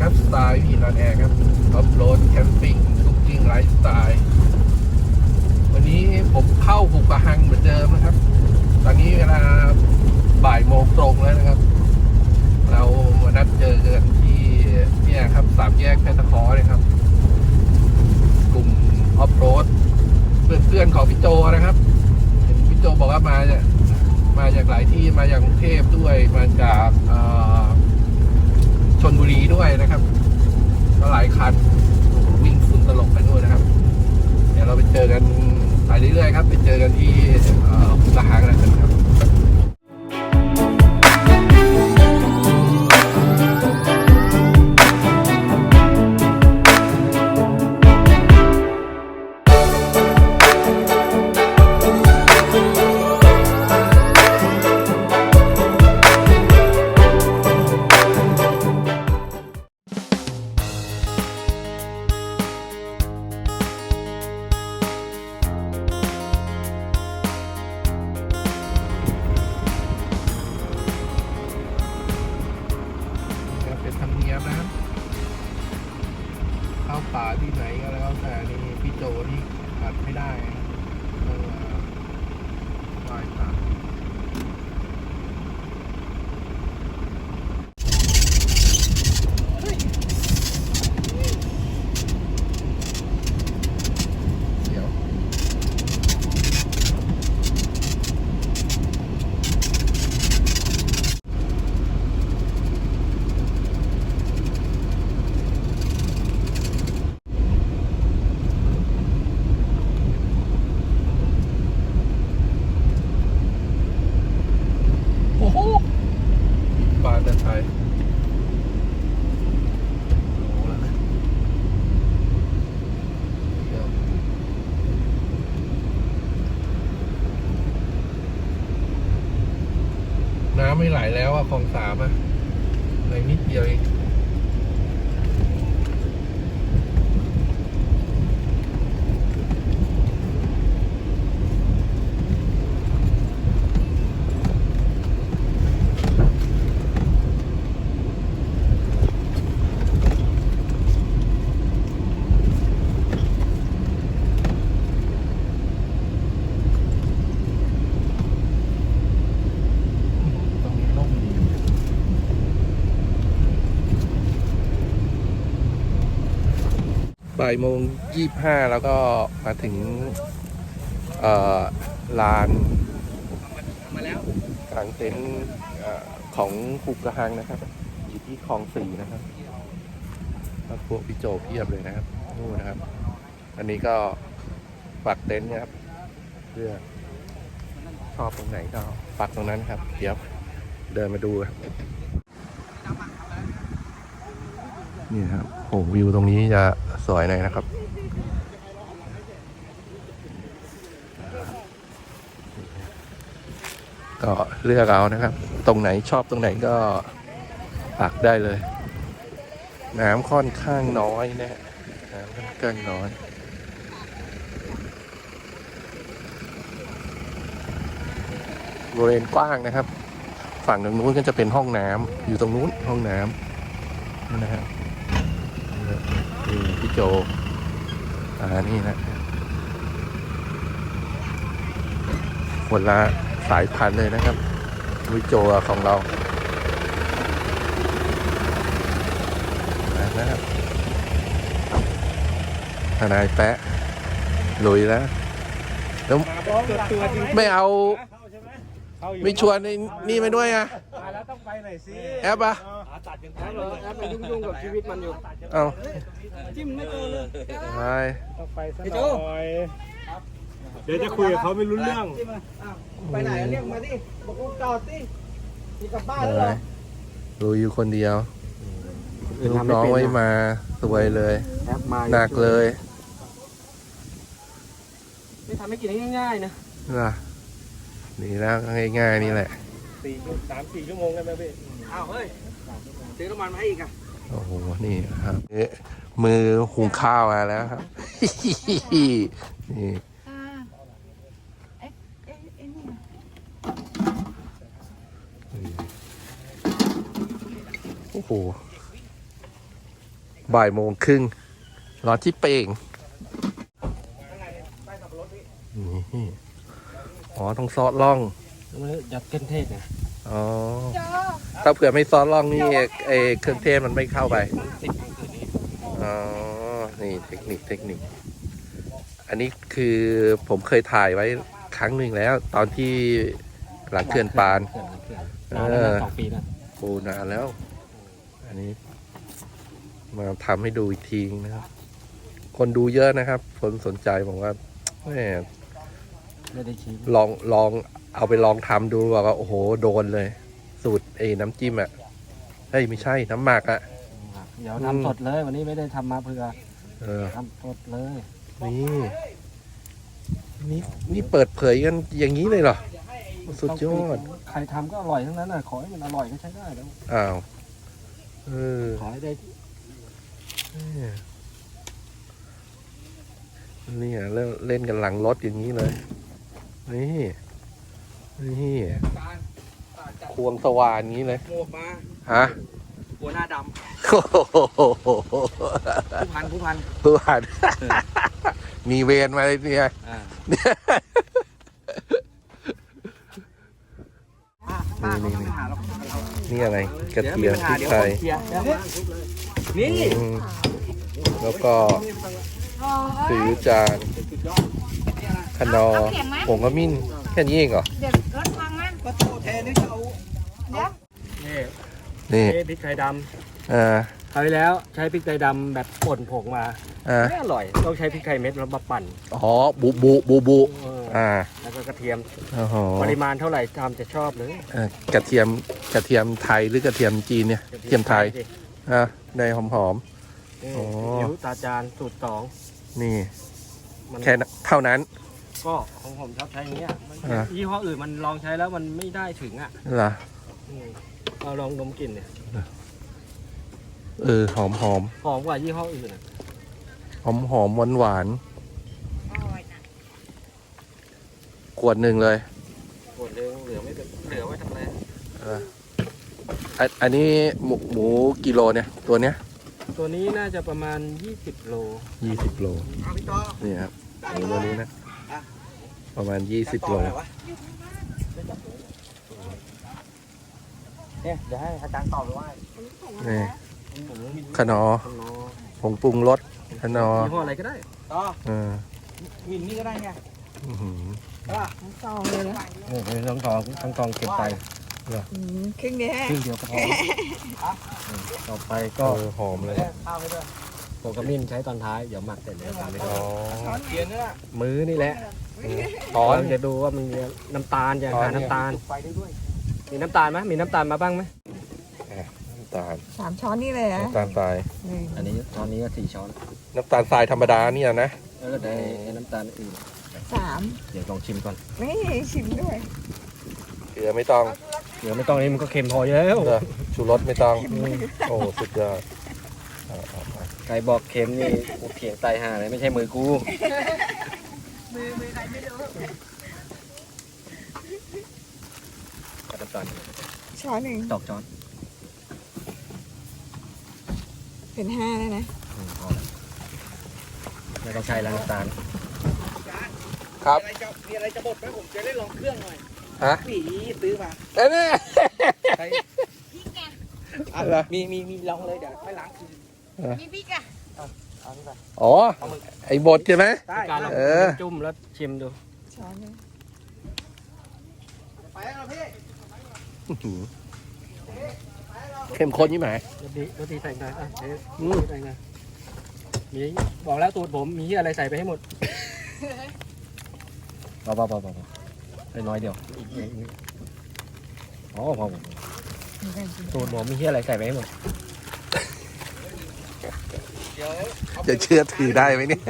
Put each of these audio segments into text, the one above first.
ครับ สไตล์พีนอนแอร์ครับออฟโรดแคมปิ้งคุกกิ้งไลฟ์สไตล์ วันนี้ผมเข้าหุบกระหังเหมือนเดิมนะครับ ตอนนี้เวลาบ่ายโมงตรงแล้วนะครับ เรามานัดเจอกันที่เนี่ยครับสามแยกแพทคอเลยครับ กลุ่มออฟโรดเพื่อนๆของพี่โจนะครับ เห็นพี่โจบอกว่ามาจากมาจากหลายที่มาจากกรุงเทพด้วยมาจากเอ่อ ชนบุรีด้วยนะครับ ก็หลายคันวิ่งฝุ่นตลบไปด้วยนะครับ เดี๋ยวเราไปเจอกันไปเรื่อยๆครับ ไปเจอกันที่เอ่อสหางกันครับ นี่ขาดไม่ได้นะครับเออไหว้พระเดี๋ยว โอ้โหปลาแต่ไทยโอ้แล้วนะเดี๋ยวน้ำ ไม่ไหลแล้วอะคลองสามอะไหลนิดเดียวเอง บ่ายโมงยี่ห้าแล้วก็มาถึงเอ่อลานมาแล้วกลางเต็นท์ของหุบกระหังนะครับ อยู่ที่คลองสี่นะครับแล้วพวกพี่โจเพียบเลยนะครับนู่นนะครับ อันนี้ก็ปักเต็นท์นะครับ เพื่อชอบตรงไหนก็ปักตรงนั้นครับ เดี๋ยวเดินมาดูครับ นี่ครับโอ้วิวตรงนี้จะสวยหน่อยนะครับ ก็เลือกเอานะครับ ตรงไหนชอบตรงไหนก็ปักได้เลย น้ำค่อนข้างน้อยนะฮะน้ำค่อนข้างน้อยบริเวณกว้างนะครับ ฝั่งตรงนู้นก็จะเป็นห้องน้ำอยู่ตรงนู้นห้องน้ำนะฮะนี่ พี่โจ อ่า นี่นะคนละสายพันธุ์เลยนะครับพี่โจของเรานะครับทนายแปะลุยแล้วแล้วตัวจริงไม่เอาเข้าใช่ไหมเข้าอยู่ไม่ชวนไอ้นี่ไปด้วยอะมาแล้วต้องไปหน่อยสิ แอปอะ ตัดยังไงเออแอปมันยุ่งๆกับชีวิตมันอยู่เอาจิ้มไม่เจอเลยไปต้องไปสักพี่หโจ้น่อยเดี๋ยวจะคุยกับเขาไม่รู้เรื่องจิ้มมาอ้าวไปไหนอะเรียกมาดิบอกกูจอดสิมีกลับบ้านเลแล้วเหรอยรู้อยู่คนเดียวลูกน้องไม่มาสวยเลยแอปมาหนักเลยไม่ทำให้กินง่ายๆนะล่ะนี่แล้วง่ายๆนี่แหละสี่ชั่วสามสี่ชั่วโมงได้ไหมพี่อ้าวเฮ้ย ซื้อน้ำมันมาให้อีกอะโอ้โห นี่ครับเอ๊ะมือหุงข้าวมาแล้วครับ นี่อ่าเอ๊ะเอ๊ะเอ๊ะนี่ไงโอ้โห บ่ายโมงครึ่งร้อนที่เป่งนี่อ๋อต้องซอสล่องยัดเก้นเทศไง อ๋อถ้าเผื่อไม่ซอสล่องนี่ไอเครื่องเทศมันไม่เข้าไปสิบกลางคืนนี้อ๋อ นี่เทคนิคเทคนิค อันนี้คือผมเคยถ่ายไว้ครั้งหนึ่งแล้ว ตอนที่หลังเขื่อนปาน เขื่อนเขื่อนเออนานแล้วนะสองปีแล้วโอ้นานแล้ว อันนี้ มาทำให้ดูอีกทีนะครับ คนดูเยอะนะครับ คนสนใจผมว่าแหมไม่ได้ชี้ลองลอง เอาไปลองทำดูบอกว่าโอ้โหโดนเลย สูตรไอ้น้ำจิ้มอะเฮ้ยไม่ใช่น้ำหมักอะเดี๋ยวทำสดเลย วันนี้ไม่ได้ทำมาเพื่อเออทำสดเลย นี่นี่นี่เปิดเผยกันอย่างนี้เลยเหรอ สุดยอด ใครทำก็อร่อยทั้งนั้นน่ะ ขอให้มันอร่อยก็ใช้ได้แล้ว อ้าวเออขอให้ได้เนี่ยเนี่ยเล่นเล่นกันหลังรถอย่างนี้เลย นี่ นี่การตาจัดควงสว่านอย่างนี้เลยหมวกมาฮะหัวหน้าดโอ้โหำผู้พันผู้พันผู้อ่านมีเวรมาเลยเนี่ยอ่าป้าป้าเขาไม่มีปัญหาหรอกนี่อะไรกระเทียมพริกไทยเดี๋ยวนี่อืมแล้วก็ซื้อจานขนอผงขมิ้น แค่นี้เองเหรอเดี๋ยวรถพังนะก็โตแทนนี่จะเอาเดี๋ยวนี่นี่นี่พริกไทยดอ่าำคราวที่แล้วใช้พริกไทยดำแบบป่นผงมาอ่าไม่อร่อย ต้องใช้พริกไทยเม็ดแล้วมาปั่นอ๋อบุบุบุบุเอออ่าแล้วก็กระเทียมโอ้โหปริมาณเท่าไหร่ทำจะชอบเลยเอ่อกระเทียมกระเทียมไทยหรือกระเทียมจีนเนี่ยกระเทียมไทยสิอะในหอมหอม นี่อ๋อนิ้วตาจานสูตรสองๆนี่มันแค่นั้นเท่านั้น ก็ของผมชอบใช้อย่างเงี้ยมันอ่า ยี่ห้ออื่นมันลองใช้แล้วมันไม่ได้ถึงอะเหรออืมเอาลองดมกลิ่นเนี่ยเออหอมหอมหอมกว่ายี่ห้ออื่นอะหอมหอมหวานหวานขวดหนึ่งเลยปวดเลยเหลือไม่เป็นเหลือไว้ทำอะไรเอออันอันนี้หมูหมูกิโลเนี่ย ตัวเนี้ยตัวนี้น่าจะประมาณ 20 โลยี่สิบโล เอาพี่ต่อนี่ครับหมูตัวนี้นะ ประมาณยี่สิบโลต่อไหนวะเนี่ยเดี๋ยวให้อาจารย์ตอบเลยว่านี่ผมขนอขนอผงปรุงรสขนอยี่ห้ออะไรก็ได้ต่อเออมินนี่ก็ได้ไงอื้อหือว่าซองเลยนะนี่เป็นทั้งทองทั้งทองเก็บไปอืมครึ่งเดียวครึ่งเดียวก็พออืมต่อไปก็เออหอมเลยข้าวไปด้วย โปรกามินใช้ตอนท้าย เดี๋ยวหมักเสร็จเดี๋ยวทำให้อ๋ดูอเขียนเนี่ยมื้อนี่แหละช้อนเราจะดูว่ามันมีน้ำตาลจะช้อนหาเนี่ยน้ำตาลจุดไฟได้ด้วยมีน้ำตาลไหมมีน้ำตาลมาบ้างไหมน้ำตาลสามช้อนนี่เลยนะน้ำตาลทรายหนึ่งอันนี้ช้อนนี้ก็สี่ช้อน น้ำตาลทรายธรรมดาเนี่ยนะ แล้วก็ได้น้ำตาลอื่นสามเดี๋ยวลองชิมก่อน นี่ชิมด้วยเกลือไม่ต้องเดี๋ยวไม่ต้องนี่มันก็เค็มพออยู่แล้วเออชูรสไม่ต้อง โอ้สุดยอดเอาเอาเอา ใครบอกเค็มนี่กูเถียงตายห่าเลยไม่ใช่มือกู มือมือใครไม่รู้กับน้ำตาลช้อนหนึ่งตอกช้อนเป็นห้าแล้วนะอืมพอแล้วไม่ต้องใช้แล้วน้ำตาลครับมีอะไรจะมีอะไรจะบดไหมผมจะได้ลองเครื่องหน่อยฮะหวีซื้อมาเอ้ยเนี่ย ใช้อะไรมีมีมีลองเลยเดี๋ยวไม่ล้างคืน มีพริกอะเอานี่ไปอ๋อ ไอ้บดใช่ไหม ได้การลองเออ จุ่มแล้วชิมดู ช้อนหนึ่งไปแล้วพี่อื้อหือเข้มข้นยี่ไหมรสดีรสดีใส่หน่อยอะเอ๊ะอืม ใส่หน่อยมีบอกแล้วตูดผมมีอะไรใส่ไปให้หมดเบาเบาเบาเบาไปน้อยเดียวอีกนิดนึงอ๋อพอพอพอมีกันชิมตูดผมมีที่อะไรใส่ไปให้หมด เดี๋ยวเอาจะเชื่อถือได้ไหมเนี่ย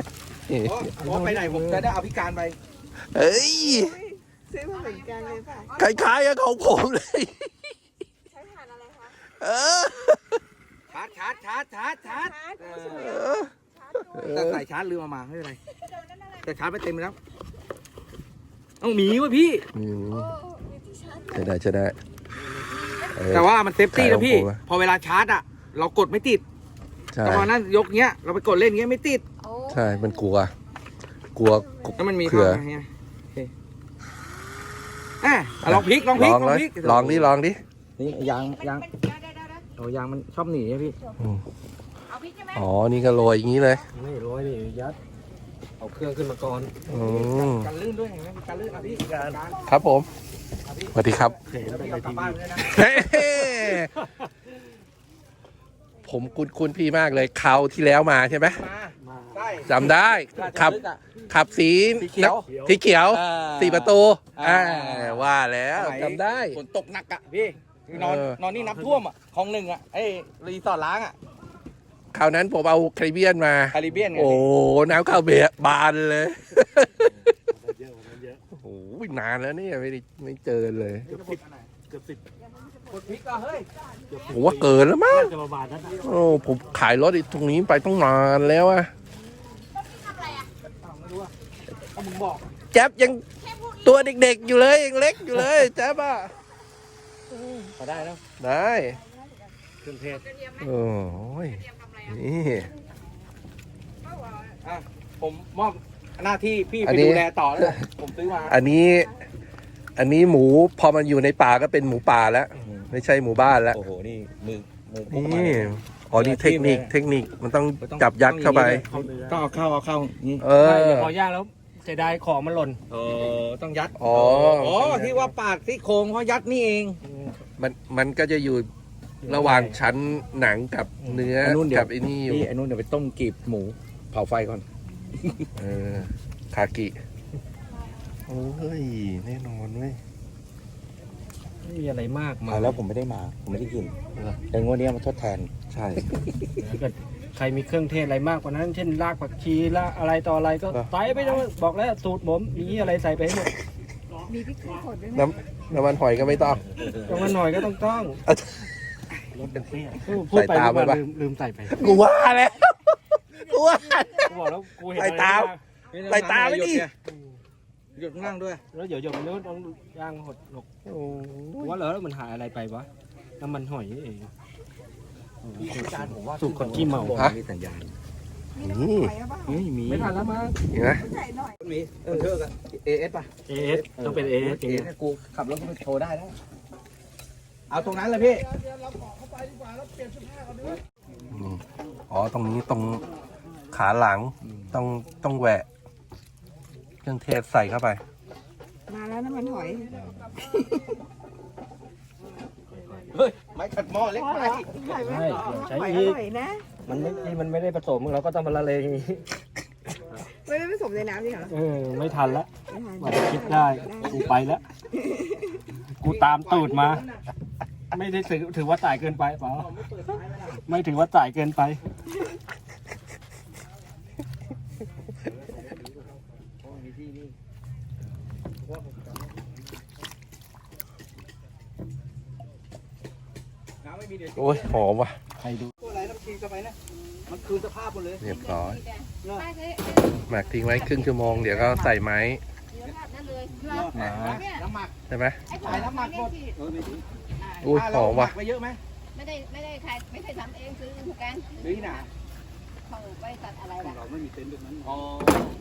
เพราะเพราะไปไหนผมจะได้เอาพิการไปเอ้ย ซื้อมาเหมือนกันเลยป่ะ คล้ายๆกับของผมเลย ใช้ถ่านอะไรคะเออ ชาร์จชาร์จชาร์จชาร์จชาร์จชาร์จเอสอวยเออ ชาร์จด้วยแต่ใส่ชาร์จลืมเอามาไม่เป็นไรแต่ชาร์จไปเต็มแล้วเอ้าหมีวะพี่ อืมโอ้มีที่ชาร์จด้วใช่ยได้ใช่ได้เออ แต่ว่ามันเซฟตี้นะพี่ใครเอาผมอะ พอเวลาชาร์จอะ เรากดไม่ติด ใช่แต่พอนั้นยกเงี้ยเราไปกดเล่นเงี้ยไม่ติดโอ้ใช่มันกลัว กลัวแล้วมันมีเผื่อข้างในไงโอเคอะลองพลิกลองพลลิกองเลยพลิกลองดิลองดินี่ยางมันยางมันเดี๋ยวเดี๋ยวเดี๋ยวเดี๋ยวโอ้ยางมันชอบหนีอะพี่เอาพริกใช่ไหมอ๋อนี่ก็โรยอย่างนี้เลยไม่ร้อยนี่ยัดเอาเครื่องขึ้นมาก่อนอืมการลื่นด้วยเห็นไหมมีการลื่นอะพี่การครับผมสวัสดีครับ เห็นแล้วแต่พี่ในเอากลัทีบบ้าวีนเลยนะ เฮ้ ผมคุ้นคุ้นพี่มากเลยคราวที่แล้วมาใช่ไหมมามาใช่จำได้ขับลึกอะขับสีสีเขียว สีเขียวอ่าสี่ประตูอ่าอ่า ว่าแล้วสมัยจำได้ ฝนตกหนักอะพี่นอนเออ นอนนี่น้ำท่วมอะคลองหนึ่งอะเอ้ยรีสอร์ทล้างอะคราวนั้นผมเอาคาริเบียนมา คาริเบียนไงโอ้น้ำเข้าเบะบานเลย เยอะมันเยอะโอ้โหนานแล้วเนี่ยไม่ได้ไม่เจอเลย เกือบสิบเกือบสิบ ผมว่าเกินแล้วมั้งน่าจะประมาณนั้นนะโอ้ผมขายรถอีกตรงนี้ไปต้องนานแล้วอะอ้าวไม่รู้อะเอามึงบอกแจ๊บยังตัวเด็กๆอยู่เลยยังเล็กอยู่เลยแจ๊บอะพอได้แล้ว ได้เครื่องเทศโอ้ยนี่อะผมมอบหน้าที่พี่อัไปนนี้ดูแลต่อแล้วผมซื้อมา อันนี้ อันนี้หมูพอมันอยู่ในป่าก็เป็นหมูป่าแล้ว ไม่ใช่หมูบ้านแล้วโอ้โห นี่มือมือพกมานี่อ๋อนี่เทคนิค เทคนิคมันต้องจับยัดเข้าไปเข้าเนื้อต้องเอาเข้าเอาเข้านี่เอใช่อ เดี๋ยวพอย่างแล้วเสียดายของมันหล่นเออต้องยัดอ๋ออ๋อที่ว่าปากที่โครงเขายัดนี่เอง มันมันก็จะอยู่ระหว่างชั้นหนังกับเนื้ออันนู้นเดี๋ยว กับไอ้นี่อยู่นี่ไอ้นู้นเดี๋ยวไปต้มกีบหมูเผาไฟก่อนเออคากิ โอ้ยแน่นอนเว้ย ไม่มีอะไรมากมาแล้วผมไม่ได้มา ผมไม่ได้กินแต่งวดนี้มาทดแทน ใช่ ถ้าเกิดใครมีเครื่องเทศอะไรมากกว่านั้น เช่นรากผักชีละอะไรต่ออะไรก็ครับ ใส่ไปเลยบอกแล้วสูตรผมมีอะไรใส่ไปให้หมดมีพริกขี้ขดด้วยไหมน้ำน้ำมันหอยก็ไม่ต้อง ตรงนั้นหน่อยก็ต้องต้องรสเป็นเทศพูดไปใส่ตามพูดไปมาปะ ลืมลืมใส่ไปกูว่าแล้วกูว่า กูบอกแล้วกูเห็นใส่อะไรตามมากใส่ตาไว้ดิ หยุดข้างล่างด้วย แล้วเดี๋ยวเดี๋ยวมันต้องย่างหดหนกโอ้กูว่าแล้วมันหายอะไรไปวะน้ำมันหอยนี่เองอาจารย์ผมว่าสูตรคนขี้เมามีสัญญาณนี่ใส่หรือเปล่าไม่มีไม่ทันแล้วมั้งเห็นไหมใส่หน่อยมีเออเทิร์กอะเอเอสป่ะเอสต้องเป็นเอสจริงเอกูขับรถก็ไปโชว์ได้แล้วเอาตรงนั้นเลยพี่นี่อ๋อตรงนี้ตรงขาหลังต้องต้องแหวะเค รื่องเทศใส่เข้าไป มาแล้วน้ำมันหอย เฮ้ยไม้ขัดหม้อเล็กพอไปแล้วใส่ไหมใช่ใช้หอยออีกร่อยนะ มันไม่ที่มันไม่ได้ผสมเราก็ต้องมาละเลงอย่างนี้ไม่ได้ผสมในน้ำจริงเหรอ เออ ไม่ทันละไม่ทานกว่าจะคิดได้ กูไปแล้ว กูตามตูดมา ไม่ได้ถือถือว่าจ่ายเกินไปเปล่า ไม่ถือว่าจ่ายเกินไป น้ำไม่มีเดี๋ยวโอ้ยหอมว่ะใครดูตัวอะไรน้ำชีสไปนะ มันคืนสภาพหมดเลยเรียบร้อยไม่ใช่หมักทิ้งไว้ครึ่งชั่วโมงเดี๋ยวก็ใส่ไม้เดี๋ยวทำนั่นเลยนะน้ำหมักใช่ไหมไอ้ผใส่น้ำหมักหมดที่เออไม่ถึงอุ้ยหอมว่ะ ไปเยอะไหมไม่ได้ไม่ได้ใครไม่ได้ทำเองซื้อทุกกันหรือที่ไหนของ บริษัทอะไรล่ะเราไม่มีเต็นท์แบบนั้นอ๋อ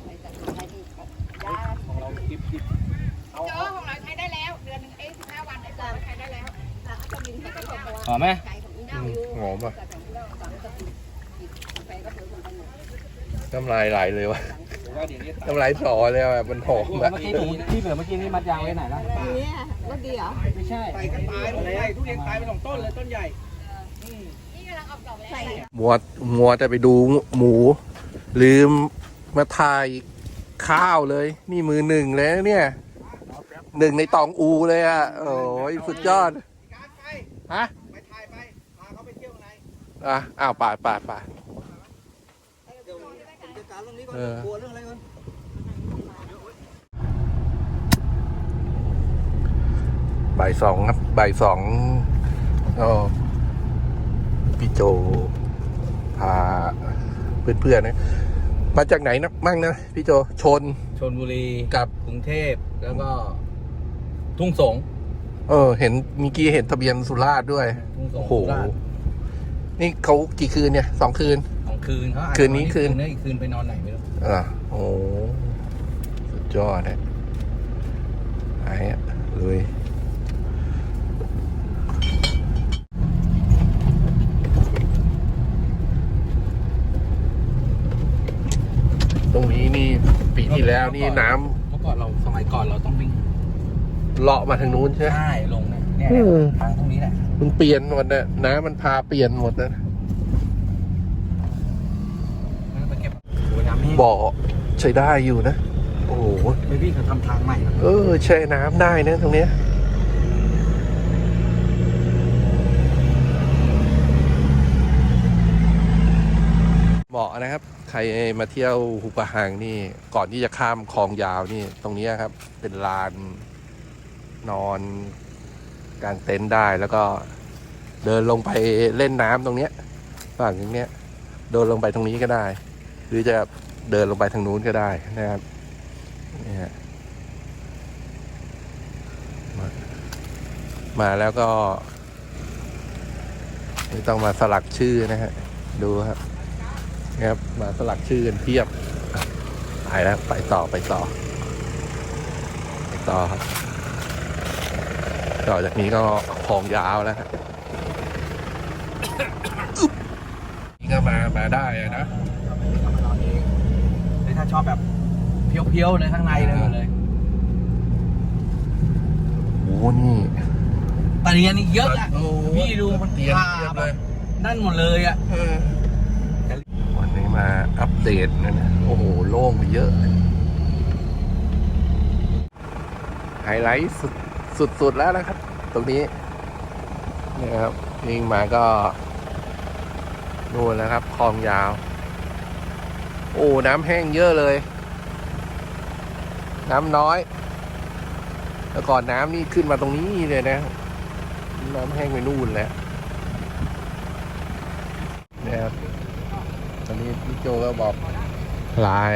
บริษัทอะไรที่ยาของเรากิบกิบเอาเจอของเราใช้ได้แล้ว เดือนหนึ่งเอ้สิบห้าวันไอ้ตัวใช้ได้แล้วอะอัตบินใช้ได้แล้วหอมไหมไก่ของอีเน่าอยู่หอมว่ะแต่ของอีเน่าสองกระปุกอีกกาแฟก็ถือคนไปหมดน้ำลายไหลเลยวะผมว่าเดี๋ยวนี้น้ำลายสอเลยอะมันหอมเมื่แบบอกี้ถุงที่เหลือเมื่อกี้นี่มัดยางไว้ไหนล่ะอันนี้รสดีเหรอไม่ใช่ใส่กันตายหมดเลยทุเรียนตายไปสองต้นเลยต้นใหญ่ มัวมัวแต่ไปดูหมู ลืมมาถ่ายข้าวเลย นี่มือหนึ่งเลยนะเนี่ยหนึ่งในตองอูเลยอะ โอ้ยสุดยอดฮะไปถ่ายไปพาเขาไปเที่ยวไหนอะอ้าวป่าป่าป่าเออบ่ายสองครับบ่ายสองก็ พี่โจพาเพื่อนๆนะ มาจากไหนนะมั่งนะพี่โจชน ชนบุรีกับกรุงเทพแล้วก็ ทุ่งสงเออ เห็นเมื่อกี้เห็นทะเบียนสุราษฎร์ด้วย ทุ่งสงโอ้โห สุราษฎร์นี่เขากี่คืนเนี่ยสองคืนของคืนเขาอาจจะคืนนี้คืนอีกคืนไปนอนไหนไม่รู้อะโอ้สุดยอดนะไอ้อะลุย ตรงนี้นี่ปีที่แล้วนี่น้ำเมื่อก่อนเราสมัยก่อนเราต้องวิ่งเลาะมาทางนู้นใช่ไหม ใช่ลงเนี่ยเนี่ยอืม ทางตรงนี้แหละมันเปลี่ยนหมดนะน้ำมันพาเปลี่ยนหมดนะมันไปเก็บโอ้ยน้ำแห้งบ่อใช้ได้อยู่นะ โอ้โหเบบี้เขาทำทางใหม่นะเออแช่น้ำได้นะตรงเนี้ยเหมาะนะครับ ใครมาเที่ยวหุบะหังนี่ ก่อนที่จะข้ามคลองยาวนี่ ตรงนี้ครับ เป็นลานนอนกางเต็นท์ได้แล้วก็เดินลงไปเล่นน้ำตรงเนี้ยฝั่งตรงเนี้ยเดินลงไปตรงนี้ก็ได้ หรือจะเดินลงไปทางนู้นก็ได้นะครับนี่ยมาแล้วก็ไม่ต้องมาสลักชื่อนะฮะ ดูครับ นะครับมาสลักชื่อกันเพียบอะไปแล้วไปต่อไปต่อ ไปต่อครับต่อจากนี้ก็คลองยาวแล้วฮะอึ๊บนี่ก็มามาได้อะนะทำมานอนเองหรือถ้าชอบแบบเพี้ยวๆเลยข้างในเลยเลยโอ้นี่ตะเรียนนี่เยอะอะโอ้พี่ดูมันเตียนผ้าเทียบแบเลบยนั่นหมดเลยอะเออวันนี้ มาอัปเดตนะนะโอ้โห โล่งไปเยอะ ไฮไลท์สุดสุดๆแล้วนะครับ ตรงนี้นี่ครับวิ่งมาก็นู่นแล้วครับคลองยาว โอ้น้ำแห้งเยอะเลย น้ำน้อย แล้วก่อนน้ำนี่ขึ้นมาตรงนี้เลยนะ น้ำแห้งไปนู่นแล้วนะครับตอนนี้ พี่โจก็บอกลาย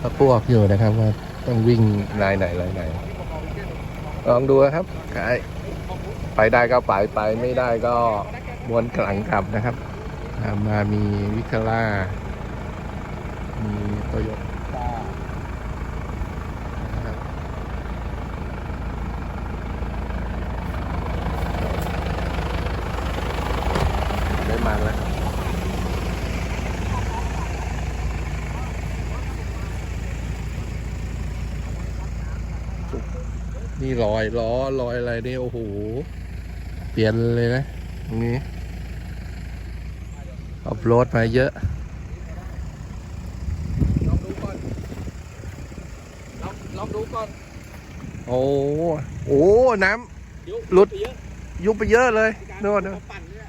พระพวกอยู่นะครับว่าต้องวิ่งลายไหนลายไหน ลองดูนะครับไปได้ก็ไปไปไม่ได้ก็ม้วนกลังกลับนะครับ มามีวิคล่ามีโตโยต้านะครับได้มันแล้ว นี่รอยล้อรอยอะไรนี่โอ้โห เปลี่ยนเลยนะตรงนี้อัพโหลดมาเยอะลองดูก่อนลองลองดูก่อน โอ้โอ้น้ยุบหลุดไปเยอะำยุบไปเยอะเลยมีการโน่นนะมาปั่นด้วย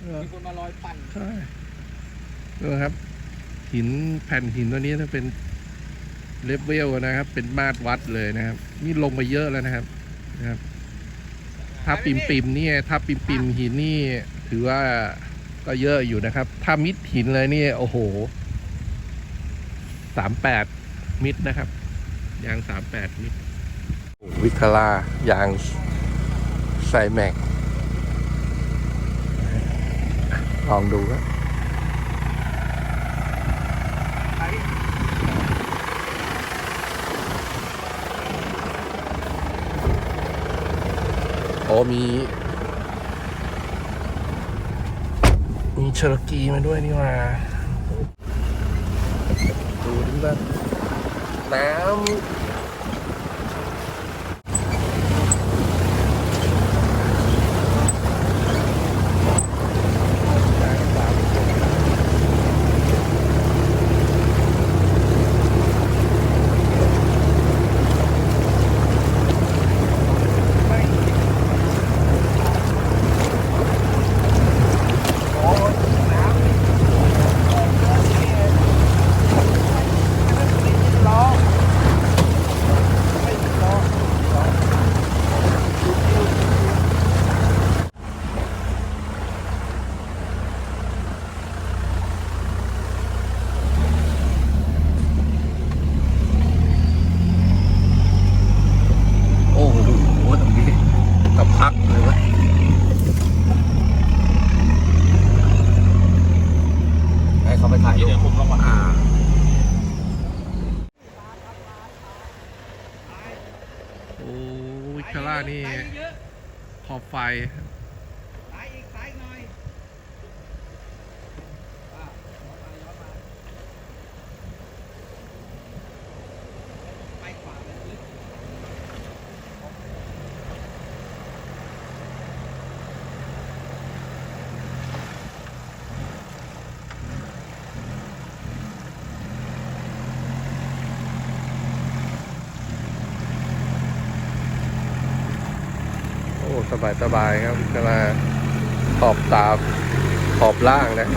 เออมีคนมาลอยปั่นใช่ดูครับ หินแผ่นหินตัวนี้ถ้าเป็น เลเวลนะครับ เป็นมาตรวัดเลยนะครับ นี่ลงไปเยอะแล้วนะครับนะครับ ถ้าปิมปิมเนี่ย ถ้าปิมปิมหินนี่ถือว่าก็เยอะอยู่นะครับ ถ้ามิดหินเลยนี่โอ้โหสามแปดมิดนะครับ ยางสามแปดมิดวิคลายางใส่แม็กลองดูครับ อ้มี มีเชอร์กีมาด้วยนี่ว่าดูดิว่าน้ำ นี่ เยอะ ข สบายสบายครับกำลาขอบตาขอบล่างนะ